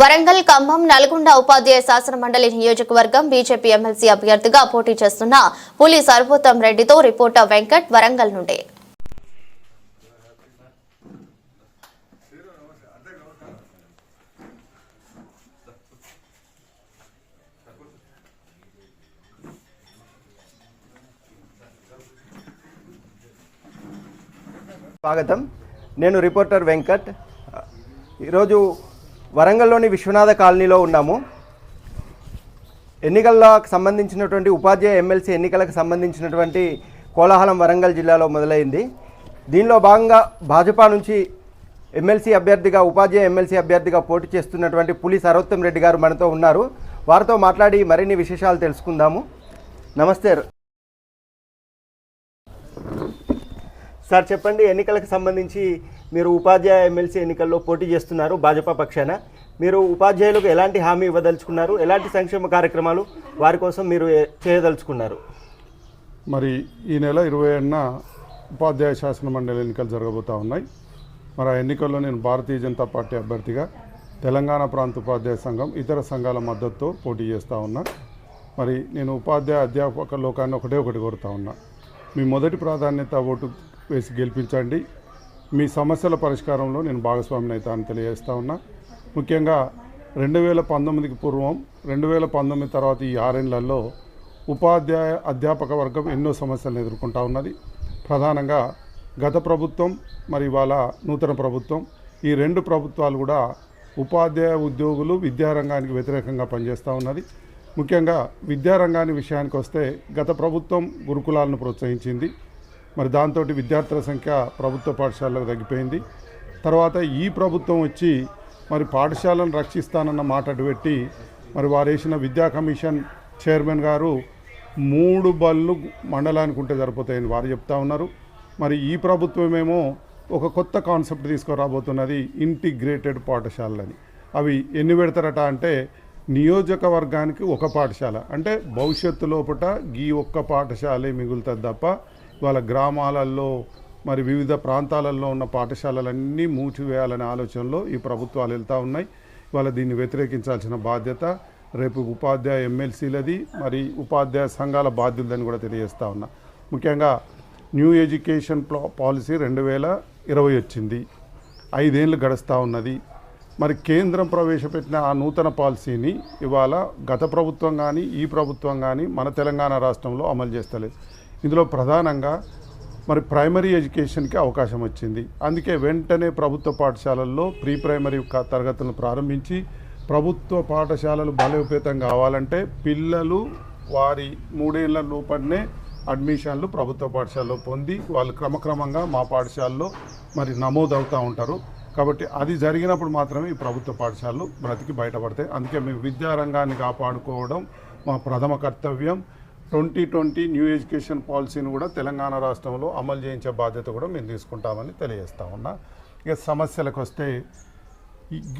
వరంగల్ ఖమ్మం నల్గొండ ఉపాధ్యాయ శాసన మండలి నియోజకవర్గం బీజేపీ ఎమ్మెల్సీ అభ్యర్థిగా పోటీ చేస్తున్న పులి సర్వోత్తం రెడ్డితో రిపోర్టర్ వెంకట్ వరంగల్ నుండి. స్వాగతం. నేను రిపోర్టర్ వెంకట్. ఈరోజు వరంగల్లోని విశ్వనాథ కాలనీలో ఉన్నాము. ఎన్నికలకు సంబంధించినటువంటి ఉపాధ్యాయ ఎమ్మెల్సీ ఎన్నికలకు సంబంధించినటువంటి కోలాహలం వరంగల్ జిల్లాలో మొదలైంది. దీనిలో భాగంగా భాజపా నుంచి ఎమ్మెల్సీ అభ్యర్థిగా ఉపాధ్యాయ ఎమ్మెల్సీ అభ్యర్థిగా పోటీ చేస్తున్నటువంటి పులి సరోత్తం రెడ్డి గారు మనతో ఉన్నారు. వారితో మాట్లాడి మరిన్ని విశేషాలు తెలుసుకుందాము. నమస్తే. సార్ చెప్పండి ఎన్నికలకు సంబంధించి మీరు ఉపాధ్యాయ ఎమ్మెల్సీ ఎన్నికల్లో పోటీ చేస్తున్నారు భాజపా పక్షాన. మీరు ఉపాధ్యాయులకు ఎలాంటి హామీ ఇవ్వదలుచుకున్నారు? ఎలాంటి సంక్షేమ కార్యక్రమాలు వారి కోసం మీరు చేయదలుచుకున్నారు? మరి ఈ నెల ఇరవై ఏడున ఉపాధ్యాయ శాసన మండలి ఎన్నికలు జరగబోతూ ఉన్నాయి. మరి ఆ ఎన్నికల్లో నేను భారతీయ జనతా పార్టీ అభ్యర్థిగా తెలంగాణ ప్రాంత ఉపాధ్యాయ సంఘం ఇతర సంఘాల మద్దతుతో పోటీ చేస్తూ ఉన్నా. మరి నేను ఉపాధ్యాయ అధ్యాపక లోకాన్ని ఒకటే ఒకటి కోరుతా ఉన్నా. మీ మొదటి ప్రాధాన్యత ఓటు వేసి గెలిపించండి. మీ సమస్యల పరిష్కారంలో నేను భాగస్వామిని అవుతానని తెలియజేస్తా ఉన్నా. ముఖ్యంగా రెండు వేల పంతొమ్మిదికి పూర్వం రెండు వేల పంతొమ్మిది తర్వాత ఈ ఆరేళ్ళలో ఉపాధ్యాయ అధ్యాపక వర్గం ఎన్నో సమస్యలను ఎదుర్కొంటా ఉన్నది. ప్రధానంగా గత ప్రభుత్వం మరి ఇవాళ నూతన ప్రభుత్వం ఈ రెండు ప్రభుత్వాలు కూడా ఉపాధ్యాయ ఉద్యోగులు విద్యారంగానికి వ్యతిరేకంగా పనిచేస్తూ ఉన్నది. ముఖ్యంగా విద్యారంగాని విషయానికి వస్తే గత ప్రభుత్వం గురుకులాలను ప్రోత్సహించింది. మరి దాంతో విద్యార్థుల సంఖ్య ప్రభుత్వ పాఠశాలలో తగ్గిపోయింది. తర్వాత ఈ ప్రభుత్వం వచ్చి మరి పాఠశాలను రక్షిస్తానన్న మాట అటుపెట్టి మరి వారు వేసిన విద్యా కమిషన్ చైర్మన్ గారు మూడు బళ్ళు మండలానికి ఉంటే సరిపోతాయని వారు చెప్తా ఉన్నారు. మరి ఈ ప్రభుత్వమేమో ఒక కొత్త కాన్సెప్ట్ తీసుకురాబోతున్నది ఇంటిగ్రేటెడ్ పాఠశాలని అవి ఎన్ని పెడతారట అంటే నియోజకవర్గానికి ఒక పాఠశాల. అంటే భవిష్యత్తు లోపట ఈ ఒక్క పాఠశాలే మిగులుతుంది తప్ప వాళ్ళ గ్రామాలలో మరి వివిధ ప్రాంతాలలో ఉన్న పాఠశాలలన్నీ మూచివేయాలనే ఆలోచనలో ఈ ప్రభుత్వాలు వెళ్తూ ఉన్నాయి. వాళ్ళ దీన్ని వ్యతిరేకించాల్సిన బాధ్యత రేపు ఉపాధ్యాయ ఎమ్మెల్సీలది మరి ఉపాధ్యాయ సంఘాల బాధ్యులదని కూడా తెలియజేస్తా ఉన్నా. ముఖ్యంగా న్యూ ఎడ్యుకేషన్ పాలసీ రెండు వేల ఇరవై వచ్చింది. ఐదేళ్ళు గడుస్తూ ఉన్నది. మరి కేంద్రం ప్రవేశపెట్టిన ఆ నూతన పాలసీని ఇవాళ గత ప్రభుత్వం కానీ ఈ ప్రభుత్వం కానీ మన తెలంగాణ రాష్ట్రంలో అమలు చేస్తలేదు. ఇందులో ప్రధానంగా మరి ప్రైమరీ ఎడ్యుకేషన్కి అవకాశం వచ్చింది. అందుకే వెంటనే ప్రభుత్వ పాఠశాలల్లో ప్రీ ప్రైమరీ తరగతులను ప్రారంభించి ప్రభుత్వ పాఠశాలలు బలోపేతం కావాలంటే పిల్లలు వారి మూడేళ్ళ లోపలనే అడ్మిషన్లు ప్రభుత్వ పాఠశాలలో పొంది వాళ్ళు క్రమక్రమంగా మా పాఠశాలలో మరి నమోదవుతూ ఉంటారు. కాబట్టి అది జరిగినప్పుడు మాత్రమే ఈ ప్రభుత్వ పాఠశాలలు బ్రతికి బయటపడతాయి. అందుకే మేము విద్యారంగాన్ని కాపాడుకోవడం మా ప్రథమ కర్తవ్యం. ట్వంటీ ట్వంటీ న్యూ ఎడ్యుకేషన్ పాలసీని కూడా తెలంగాణ రాష్ట్రంలో అమలు చేయించే బాధ్యత కూడా మేము తీసుకుంటామని తెలియజేస్తా ఉన్నా. ఇక సమస్యలకు వస్తే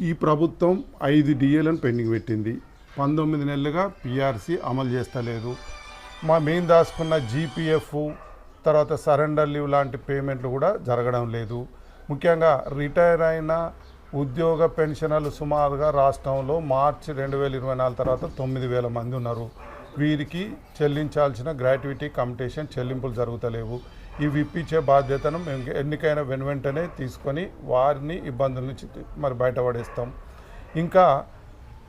ఈ- ప్రభుత్వం ఐదు డిఏలను పెండింగ్ పెట్టింది. పంతొమ్మిది నెలలుగా పిఆర్సీ అమలు చేస్తలేదు. మా మేము దాచుకున్న జీపీఎఫ్ తర్వాత సరెండర్ లీవ్ లాంటి పేమెంట్లు కూడా జరగడం లేదు. ముఖ్యంగా రిటైర్ అయిన ఉద్యోగ పెన్షనర్లు సుమారుగా రాష్ట్రంలో మార్చి రెండు వేల ఇరవై నాలుగు తర్వాత తొమ్మిది వేల మంది ఉన్నారు. వీరికి చెల్లించాల్సిన గ్రాట్యుటీ కంపిటీషన్ చెల్లింపులు జరుగుతలేవు. ఇవి ఇప్పించే బాధ్యతను మేము ఎన్నికైన వెను వెంటనే తీసుకొని వారిని ఇబ్బందుల నుంచి మరి బయటపడేస్తాం. ఇంకా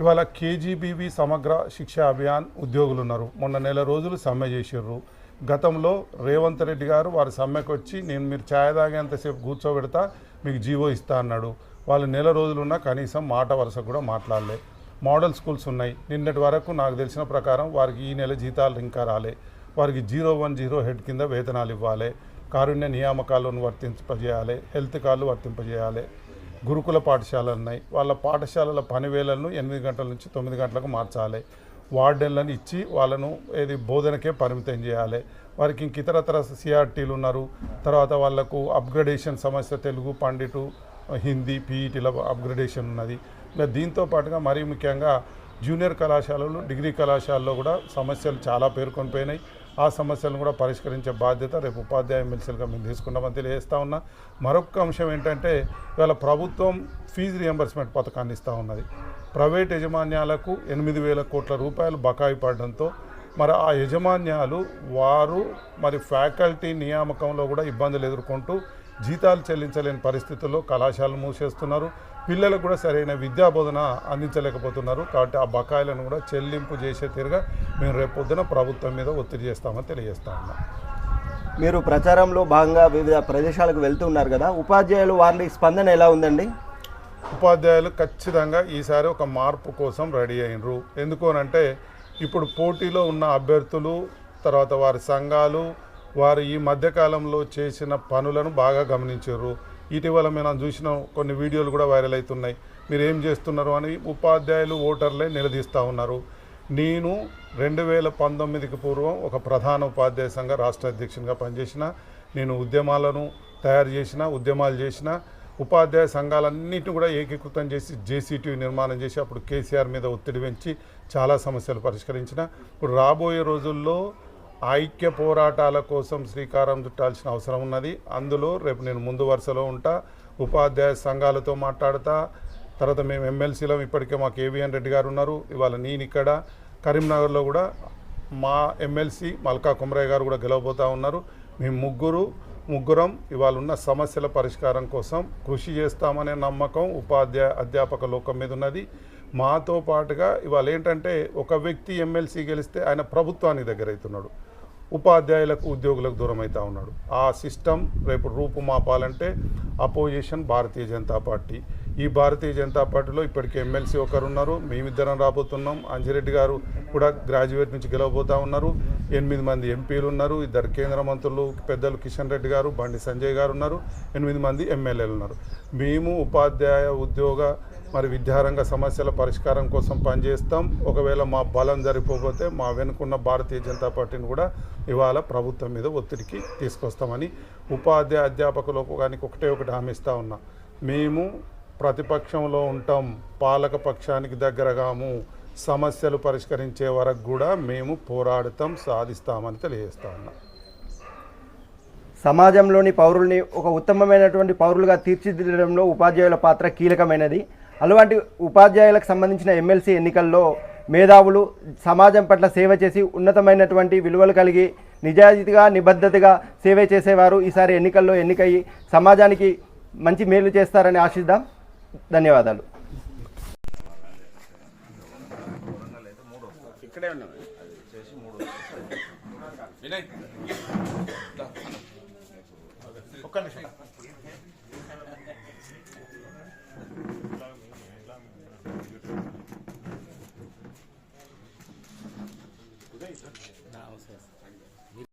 ఇవాళ కేజీబీవి సమగ్ర శిక్షా అభియాన్ ఉద్యోగులు ఉన్నారు మొన్న నెల రోజులు సమ్మె చేసిర్రు. గతంలో రేవంత్ రెడ్డి గారు వారి సమ్మెకు వచ్చి నేను మీరు ఛాయ్ తాగేంతసేపు కూర్చోబెడతా మీకు జీవో ఇస్తా అన్నాడు. వాళ్ళు నెల రోజులున్నా కనీసం మాట వరుస కూడా మాట్లాడలేదు మోడల్ స్కూల్స్ ఉన్నాయి. నిన్నటి వరకు నాకు తెలిసిన ప్రకారం వారికి ఈ నెల జీతాలు ఇంకా రాలే. వారికి జీరో వన్ జీరో హెడ్ కింద వేతనాలు ఇవ్వాలి. కారుణ్య నియామకాలను వర్తింపజేయాలి. హెల్త్ కార్డులు వర్తింపజేయాలి. గురుకుల పాఠశాలలు ఉన్నాయి. వాళ్ళ పాఠశాలల పనివేళలను ఎనిమిది గంటల నుంచి తొమ్మిది గంటలకు మార్చాలి. వార్డెన్లను ఇచ్చి వాళ్ళను ఏది బోధనకే పరిమితం చేయాలి. వారికి ఇంక ఇతరతర సిఆర్టీలు ఉన్నారు. తర్వాత వాళ్ళకు అప్గ్రేడేషన్ సమస్య తెలుగు పండిటు హిందీ పీఈటీల అప్గ్రేడేషన్ ఉన్నది. ఇంకా దీంతో పాటుగా మరీ ముఖ్యంగా జూనియర్ కళాశాలలు డిగ్రీ కళాశాలలో కూడా సమస్యలు చాలా పేర్కొని పోయినాయి ఆ సమస్యలను కూడా పరిష్కరించే బాధ్యత రేపు ఉపాధ్యాయ ఎమ్మెల్సీలుగా మేము తీసుకుంటామని తెలియజేస్తా ఉన్నా. మరొక అంశం ఏంటంటే ఇవాళ ప్రభుత్వం ఫీజు రియంబర్స్మెంట్ పథకాన్ని ఇస్తూ ఉన్నది. ప్రైవేట్ యజమాన్యాలకు ఎనిమిది వేల కోట్ల రూపాయలు బకాయి పడడంతో మరి ఆ యజమాన్యాలు వారు మరి ఫ్యాకల్టీ నియామకంలో కూడా ఇబ్బందులు ఎదుర్కొంటూ జీతాలు చెల్లించలేని పరిస్థితుల్లో కళాశాలలు మూసేస్తున్నారు. పిల్లలకు కూడా సరైన విద్యా బోధన అందించలేకపోతున్నారు కాబట్టి ఆ బకాయిలను కూడా చెల్లింపు చేసే తీరుగా మేము రేపొద్దున ప్రభుత్వం మీద ఒత్తిడి చేస్తామని తెలియజేస్తా ఉన్నాం. మీరు ప్రచారంలో భాగంగా వివిధ ప్రదేశాలకు వెళ్తున్నారు కదా ఉపాధ్యాయులు వారి స్పందన ఎలా ఉందండి? ఉపాధ్యాయులు ఖచ్చితంగా ఈసారి ఒక మార్పు కోసం రెడీ అయినరు. ఎందుకు అనంటే ఇప్పుడు పోటీలో ఉన్న అభ్యర్థులు తర్వాత వారి సంఘాలు వారు ఈ మధ్యకాలంలో చేసిన పనులను బాగా గమనించారు. ఇటీవల మేము చూసిన కొన్ని వీడియోలు కూడా వైరల్ అవుతున్నాయి. మీరు ఏం చేస్తున్నారు అని ఉపాధ్యాయులు ఓటర్లే నిలదీస్తూ ఉన్నారు. నేను రెండు వేల పంతొమ్మిదికి పూర్వం ఒక ప్రధాన ఉపాధ్యాయ సంఘ రాష్ట్ర అధ్యక్షునిగా పనిచేసిన నేను ఉద్యమాలను తయారు చేసిన ఉద్యమాలు చేసిన ఉపాధ్యాయ సంఘాలన్నింటినీ కూడా ఏకీకృతం చేసి జేసీటీ నిర్మాణం చేసి అప్పుడు కేసీఆర్ మీద ఒత్తిడి పెంచి చాలా సమస్యలు పరిష్కరించిన. ఇప్పుడు రాబోయే రోజుల్లో ఐక్య పోరాటాల కోసం శ్రీకారం చుట్టాల్సిన అవసరం ఉన్నది. అందులో రేపు నేను ముందు వరుసలో ఉంటా. ఉపాధ్యాయ సంఘాలతో మాట్లాడతా. తర్వాత మేము ఎమ్మెల్సీలో. ఇప్పటికే మాకు కేవీఎన్ రెడ్డి గారు ఉన్నారు. ఇవాళ నేను ఇక్కడ. కరీంనగర్లో కూడా మా ఎమ్మెల్సీ మల్కా కుమరయ్య గారు కూడా గెలవబోతూ ఉన్నారు. మేము ముగ్గురు ముగ్గురం ఇవాళ ఉన్న సమస్యల పరిష్కారం కోసం కృషి చేస్తామనే నమ్మకం ఉపాధ్యాయ అధ్యాపక లోకం మీద ఉన్నది. మాతో పాటుగా ఇవాళ ఏంటంటే ఒక వ్యక్తి ఎమ్మెల్సీ గెలిస్తే ఆయన ప్రభుత్వానికి దగ్గర అవుతున్నాడు ఉపాధ్యాయులకు ఉద్యోగులకు దూరం అవుతా ఉన్నాడు. ఆ సిస్టమ్ రేపు రూపుమాపాలంటే అపోజిషన్ భారతీయ జనతా పార్టీ. ఈ భారతీయ జనతా పార్టీలో ఇప్పటికే ఎమ్మెల్సీ ఒకరు ఉన్నారు మేమిద్దరం రాబోతున్నాం. అంజిరెడ్డి గారు కూడా గ్రాడ్యుయేట్ నుంచి గెలవబోతా ఉన్నారు. ఎనిమిది మంది ఎంపీలు ఉన్నారు. ఇద్దరు కేంద్ర మంత్రులు పెద్దలు కిషన్ రెడ్డి గారు బండి సంజయ్ గారు ఉన్నారు. ఎనిమిది మంది ఎమ్మెల్యేలు ఉన్నారు. మేము ఉపాధ్యాయ ఉద్యోగ మరి విద్యారంగ సమస్యల పరిష్కారం కోసం పనిచేస్తాం. ఒకవేళ మా బలం జరిగిపోతే మా వెనుకున్న భారతీయ జనతా పార్టీని కూడా ఇవాళ ప్రభుత్వం మీద ఒత్తిడికి తీసుకొస్తామని ఉపాధ్యాయ అధ్యాపకులకు కానీ ఒకటే ఒకటి హామీ ఇస్తా ఉన్నా. మేము ప్రతిపక్షంలో ఉంటాం పాలక పక్షానికి దగ్గరగాము సమస్యలు పరిష్కరించే వరకు కూడా మేము పోరాడతాం సాధిస్తామని తెలియజేస్తా ఉన్నాం. సమాజంలోని పౌరుల్ని ఒక ఉత్తమమైనటువంటి పౌరులుగా తీర్చిదిద్దడంలో ఉపాధ్యాయుల పాత్ర కీలకమైనది. అలాంటి ఉపాధ్యాయులకు సంబంధించిన ఎమ్మెల్సీ ఎన్నికల్లో మేధావులు సమాజం పట్ల సేవ చేసి ఉన్నతమైనటువంటి విలువలు కలిగి నిజాయితీగా నిబద్ధతగా సేవ చేసేవారు ఈసారి ఎన్నికల్లో ఎన్నికయ్యి సమాజానికి మంచి మేలు చేస్తారని ఆశిద్దాం. ధన్యవాదాలు. ఇక్కడే ఉన్నాం. చేసి మూడు ఒక్క నిమిషం.